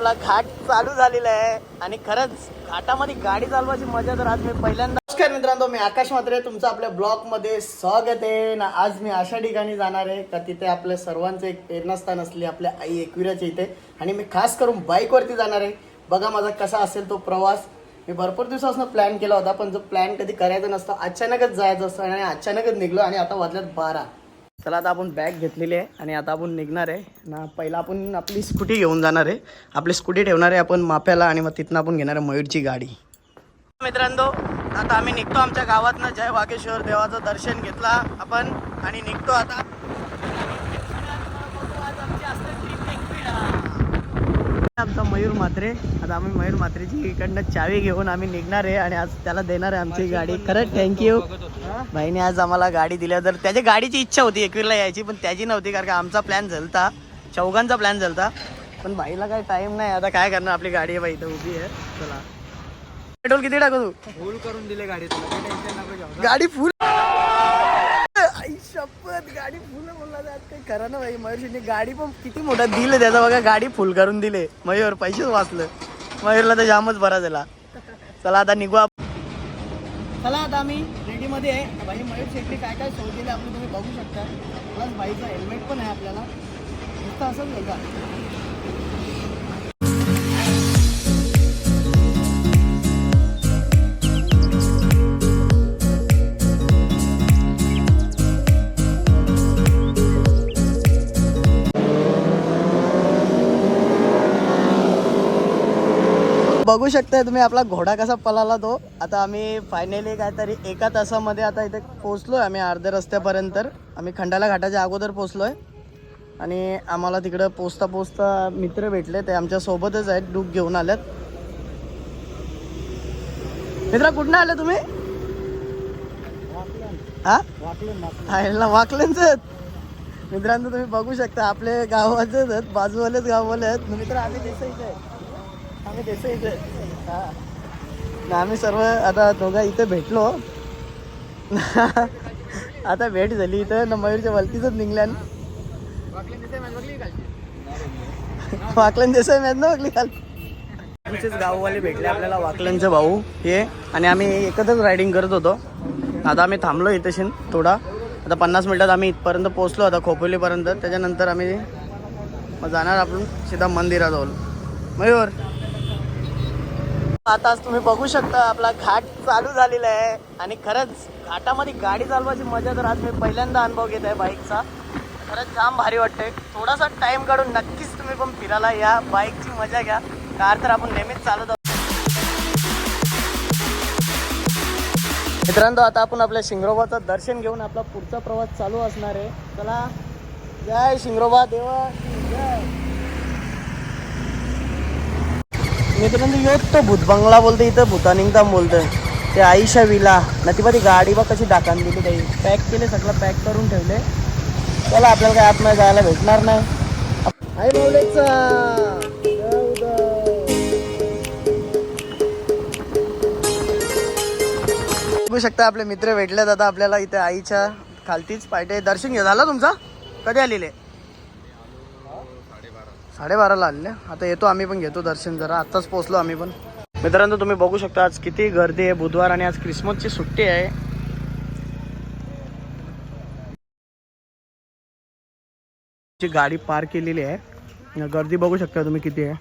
आपला घाट चालू झालेला आहे. आणि खरंच घाटामध्ये गाडी चालवायची मजा तर आज मी पहिल्यांदा नमस्कार मित्रांनो मी आकाश मात्रे तुमचं आपल्या ब्लॉगमध्ये स्वागत आहे. ना आज मी अशा ठिकाणी जाणार आहे का तिथे आपल्या सर्वांचं एक प्रेरणास्थान असली आपल्या आई एकविराच्या इथे. आणि मी खास करून बाईक वरती जाणार आहे. बघा माझा कसा असेल तो प्रवास. मी भरपूर दिवसापासून प्लॅन केला होता पण जो प्लॅन कधी करायचा नसतो अचानकच जायचं असतं आणि अचानकच निघलो आणि आता वाजल्यात बारा. चला आता आपण बॅग घेतलेली आहे आणि आता आपण निघणार आहे. ना पहिला आपण आपली स्कूटी घेऊन जाणार आहे. आपली स्कूटी ठेवणार आहे आपण माप्याला आणि मग तिथनं आपण घेणार आहे मयूरची गाडी. मित्रांनो आता आम्ही निघतो आमच्या गावातनं. जय वागेश्वर देवाचं दर्शन घेतला आपण आणि निघतो आता. आमचा मयूर म्हात्रे. आता आम्ही मयूर म्हात्रेची इकडनं चावी घेऊन आम्ही निघणार आहे आणि आज त्याला देणार आहे आमची गाडी. खरंच थँक्यू भाईने आज आम्हाला गाडी दिल्या. तर त्याची गाडीची इच्छा होती एकवीरला यायची पण त्याची नव्हती कारण का आमचा प्लॅन झालता. चौघांचा प्लॅन झालता. पण भाईला काही टाइम नाही. आता काय करणार? आपली गाडी आहे बाई इथं उभी आहे. चला. पेट्रोल किती टाकू तू? फुल करून दिले गाडी गाडी फुल आई शपथ गाडी फुल बोलला जात काही करा ना भाई मयूरशीने गाडी पण किती मोठा दिलं त्याचा बघा गाडी फुल करून दिले. मयूर पैसेच वाचलं. मयूरला तर जामच बरा झाला. चला आता निघू आप- चला आता आम्ही रेडीमध्ये आहे. भाई मयूर शेट्टी काय काय सोय दिली आपण तुम्ही बघू शकता. प्लस भाईचं हेल्मेट पण आहे आपल्याला. नुसतं असंच नाही का? बघू शकताय तुम्ही आपला घोडा कसा पळाला तो. आता आम्ही फायनली काहीतरी एका तासामध्ये आता इथे पोचलोय आम्ही अर्ध्या रस्त्यापर्यंत. आम्ही खंडाला घाटाच्या अगोदर पोचलोय आणि आम्हाला तिकडं पोचता पोचता मित्र भेटले ते आमच्या सोबतच आहेत डूक घेऊन आलेत. मित्रा कुठनं आले तुम्ही? हा? आयला वाकलेच मित्रांनो तुम्ही बघू शकता आपले गावाचेच आहेत बाजूवालेच गाववाले आहेत. मित्र आम्ही देसाईचे आहेत आम्ही आम्ही सर्व आता दोघं इथं भेटलो. आता भेट झाली इथं. न मयूरच्या वलतीच निघल्या वाकलन देसाई मॅच ना वाकली काल? आमचेच गाववाले भेटले आपल्याला वाकल्यांचे भाऊ हे. आणि आम्ही एकत्रच रायडिंग करत होतो. आता आम्ही थांबलो इथेशीन थोडा. आता पन्नास मिनटात आम्ही इथपर्यंत पोहोचलो आता खोपोलीपर्यंत. त्याच्यानंतर आम्ही मग जाणार आपण सीधा मंदिराजवळ. मयूर! आता तुम्ही बघू शकता आपला घाट चालू झालेला आहे. आणि खरंच घाटामध्ये गाडी चालवायची मजा तर आज मी पहिल्यांदा अनुभव घेत आहे बाईकचा. खरंच जाम भारी वाटते थोडासा टाइम काढून नक्कीच तुम्ही पण फिरायला या. बाईकची मजा घ्या. कार तर आपण नेहमीच चालत मित्रांनो आता आपण आपल्या शिंगरोबाचं दर्शन घेऊन आपला पुढचा प्रवास चालू असणार आहे. चला. जय शिंगरोबा देवा जय. मित्रांनो योच तो भूत. बंगला बोलते इथं भूतानिंगधाम बोलतोय. ते आईशा विला. ना ती बा ती गाडी बघ कशी डाकान दिली काही पॅक केले सगळं पॅक करून ठेवले. चला आपल्याला काय आतमध्ये जायला भेटणार नाही. आई माऊलीचा बघू शकता आपले मित्र भेटले आता आपल्याला इथे आईच्या खालतीच पायटे दर्शन घे झालं तुमचा? कधी आलेले? साडेबाराला आलेले आता येतो आम्ही पण घेतो दर्शन जरा. आत्ताच पोहोचलो आम्ही पण. मित्रांनो तुम्ही बघू शकता आज किती गर्दी आहे. बुधवार आणि आज क्रिसमसची सुट्टी आहे. ची गाडी पार्क केलेली आहे. गर्दी बघू शकता तुम्ही किती आहे.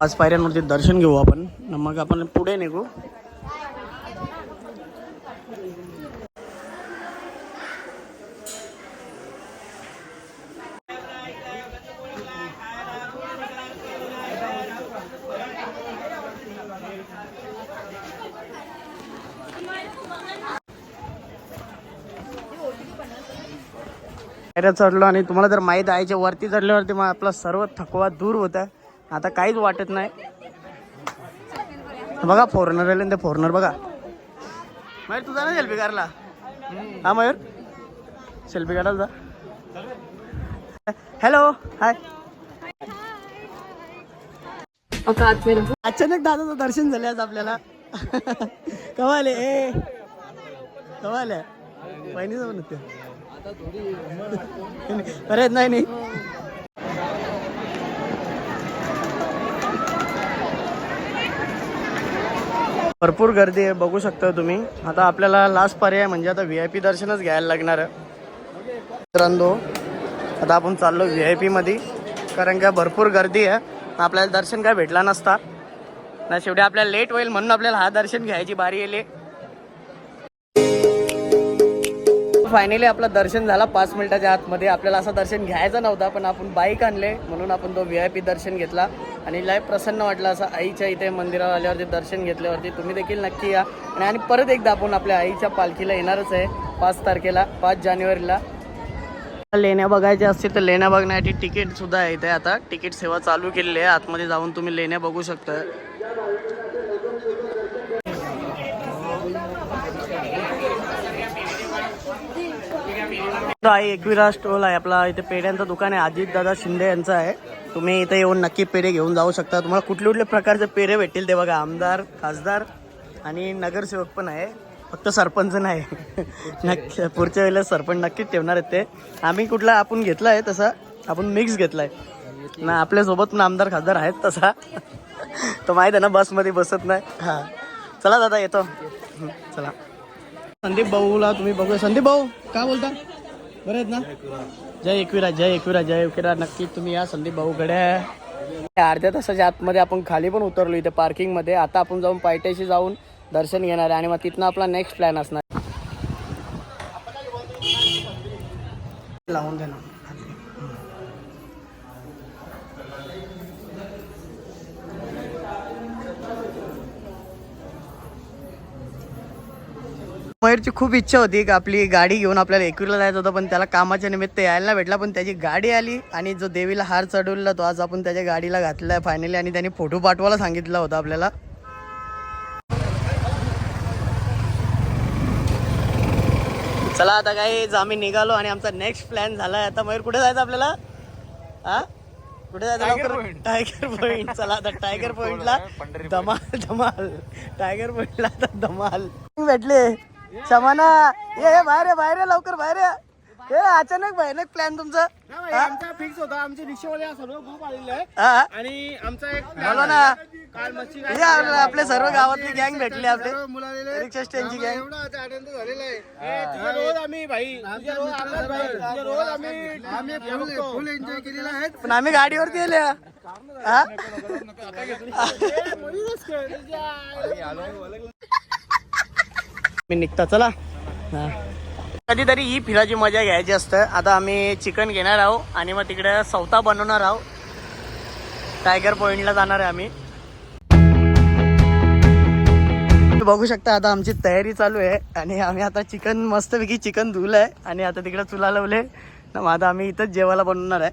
आज पायऱ्यांवरती दर्शन घेऊ आपण. मग आपण पुढे निघू. चढलो आणि तुम्हाला जर माहीत आहे जे वरती चढल्यावरती मग आपला सर्व थकवा दूर होत आहे. आता काहीच वाटत नाही. बघा फॉरनर आले ते फॉरनर बघा. मयूर तुझा ना सेल्फी काढला हा मयूर. सेल्फी काढायला जा. हॅलो हाय अचानक दादाचं दर्शन झाले आज आपल्याला. कवाले ए. कमाल आहे. पहिली जाऊन होते नाही नाही. भरपूर गर्दी आहे बघू शकता तुम्ही. आता आपल्याला लास्ट पर्याय म्हणजे आता व्ही आय पी दर्शनच घ्यायला लागणार आहे. मित्रांनो आता आपण चाललो व्ही आय पी मध्ये कारण का भरपूर गर्दी आहे. आपल्याला दर्शन काय भेटला नसता. ना शेवटी आपल्याला लेट होईल म्हणून आपल्याला हा दर्शन घ्यायची बारी येईल फायनली आपलं दर्शन झाला. पाच मिनिटाच्या आतमध्ये आपल्याला असं दर्शन घ्यायचं नव्हता पण आपण बाईक आणले. म्हणून आपण तो व्ही आय पी दर्शन घेतला. आणि लय प्रसन्न वाटलं असं आईच्या इथे मंदिरावर आल्यावरती दर्शन घेतल्यावरती. तुम्ही देखील नक्की या. आणि आणि परत एकदा आपण आपल्या आईच्या पालखीला येणारच आहे. पाच तारखेला पाच जानेवारीला. लेण्या बघायच्या असतील तर लेण्या बघण्यासाठी तिकीट सुद्धा आहे इथे आता. तिकीट सेवा चालू केलेली आहे. आतमध्ये जाऊन तुम्ही लेण्या बघू शकता. एकविरा स्टॉल आहे. आपला इथे पेढ्यांचं दुकान आहे. अजित दादा शिंदे यांचं आहे. तुम्ही इथे येऊन नक्की पेढे घेऊन जाऊ शकता. तुम्हाला कुठले कुठले प्रकारचे पेढे भेटतील ते बघा. आमदार खासदार आणि नगरसेवक पण आहे. फक्त सरपंच नाही. नक्की पुढच्या वेळेला सरपंच नक्कीच ठेवणार आहेत ते. आम्ही कुठला आपण घेतला आहे तसा. आपण मिक्स घेतला आहे ना आपल्यासोबत पण आमदार खासदार आहेत तसा. तो माहीत आहे ना बसमध्ये बसत नाही. हां. चला दादा येतो. चला. संदीप भाऊला तुम्ही बघू संदीप भाऊ काय बोलता? बरे आहेत ना? जय एकविरा जय एकविरा जय एकविरा. नक्की तुम्ही या संदीप भाऊकडे अर्ध्या तासाच्या आतमध्ये आपण खाली पण उतरलो इथे पार्किंगमध्ये. आता आपण जाऊन पायट्याशी जाऊन दर्शन घेणार आहे आणि मग तिथनं आपला नेक्स्ट प्लॅन असणार. लावून दे मयूरची खूप इच्छा होती की आपली गाडी घेऊन आपल्याला एकवीरला जायचं होतं पण त्याला कामाच्या निमित्त यायला नाही भेटला. पण त्याची गाडी आली आणि जो देवीला हार चढवला तो आज आपण त्याच्या गाडीला घातलाय फायनली आणि त्याने फोटो पाठवायला सांगितला होता आपल्याला. चला आता काही आम्ही निघालो आणि आमचा नेक्स्ट प्लॅन झालाय. आता मयूर कुठे जायचं आपल्याला? हा? कुठे जायचं टायगर पॉइंट चला आता टायगर पॉइंटला धमाल धमाल. टायगर पॉइंटला आता धमाल. भेटले. शमाना ये बाहेर ये, बाहेर ये, लवकर बाहेर ये. हे अचानक भयानक प्लॅन तुमचा. आमचा फिक्स होता. आमचे रिक्षावाले सर्व ग्रुप आलेले आहे हा. आणि आमचा एक बोलो ना. काल मच्छी हे आपले आपले सर्व गावातली गँग भेटली आपले. रिक्षा स्टँडची गँग एवढा आता आनंद झालेला आहे. तुझ्या रोज आम्ही भाई. तुझ्या रोज आमदार भाई. तुझ्या रोज आम्ही आम्ही फुल एन्जॉय केलेला आहे पण आम्ही गाडीवरती गेले हा? मी निघता चला. हां. कधीतरी ही फिराची मजा घ्यायची असतं. आता आम्ही चिकन घेणार आहोत आणि मग तिकडे सौता बनवणार आहोत. टायगर पॉईंटला जाणार आहे आम्ही. तुम्ही बघू शकता आता आमची तयारी चालू आहे आणि आम्ही आता चिकन मस्तपैकी चिकन धुलं आहे आणि आता तिकडे चुला लावले. मग आता आम्ही इथंच जेवायला बनवणार आहे.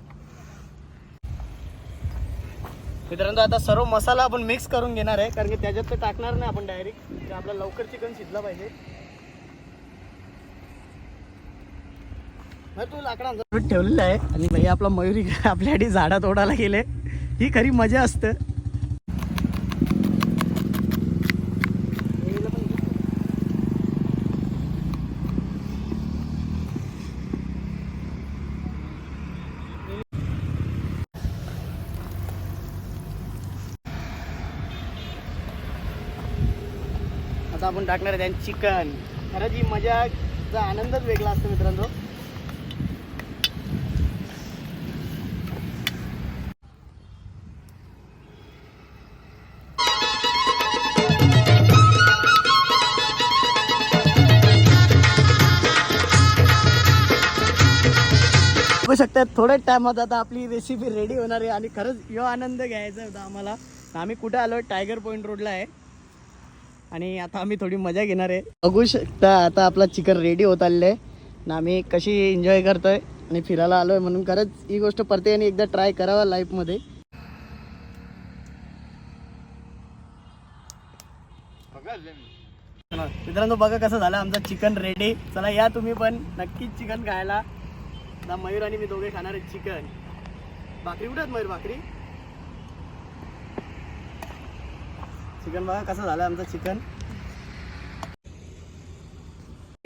मित्रांनो आता सर्व मसाला आपण मिक्स करून घेणार आहे कारण की त्याच्यात तर टाकणार नाही आपण डायरेक्ट आपलं लवकर चिकन शिजलं पाहिजे. तू लाकडांचा ठेवलेलं आहे आणि भाई आपला मयुरी आपल्यासाठी झाडा तोडायला गेले. ही खरी मजा असतं. आता आपण टाकणार आहे त्यांनी चिकन. खरंच ही मजाचा आनंदच वेगळा असतो मित्रांनो. शकतात थोड्याच टायमात आता आपली रेसिपी रेडी होणार आहे आणि खरंच यो आनंद घ्यायचा होता आम्हाला. आम्ही कुठे आलो? टायगर पॉईंट रोडला आहे. आणि आता आम्ही थोडी मजा घेणार आहे. बघू शकता आता आपला चिकन रेडी होत आलेलं आहे. आम्ही कशी एन्जॉय करतोय आणि फिरायला आलोय म्हणून खरंच ही गोष्ट परते आणि एकदा ट्राय करावा लाईफमध्ये मित्रांनो बघा कसं झालं आमचं चिकन रेडी चला या तुम्ही पण. नक्कीच चिकन खायला. मयूर आणि मी दोघे खाणार आहे चिकन. भाकरी कुठे मयूर? भाकरी? चिकन बघा कसं झालं आमचं चिकन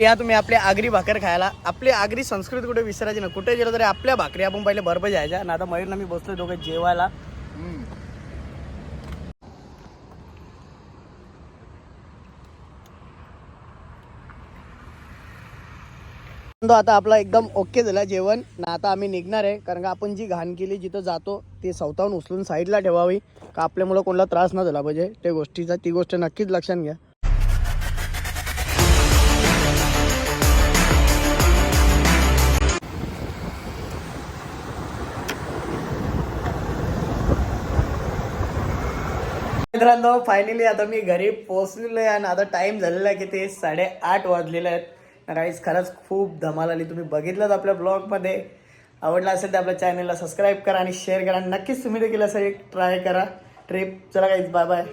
या तुम्ही आपली आगरी भाकर खायला. आपली आगरी संस्कृती कुठे विसरायची ना कुठे गेलो तरी आपल्या भाकरी आपण पहिले बरोबर जायच्या ना आता मयूरनं मी बसलोय दोघं जेवायला. तो आता आपला एकदम ओके झाला जेवण. ना आता आम्ही निघणार आहे कारण का आपण जी घाण केली जिथं जातो ती स्वतःहून उचलून साईडला ठेवावी. का आपल्यामुळं कोणाला त्रास न झाला पाहिजे. त्या गोष्टीचा ती गोष्ट नक्कीच लक्षात घ्या. मित्रांनो फायनली आता मी घरी पोहोचलेलो आहे आणि आता टाइम झालेला आहे की ते साडेआठ वाजलेले आहेत. गाईज खरंच खूप धमाल आली. तुम्ही बघितलं आपल्या ब्लॉगमध्ये आवडला असेल तर आपल्या चॅनलला सबस्क्राईब करा आणि शेअर करा. नक्कीच तुम्ही देखील असं एक ट्राय करा. ट्रिप चला गाईज बाय बाय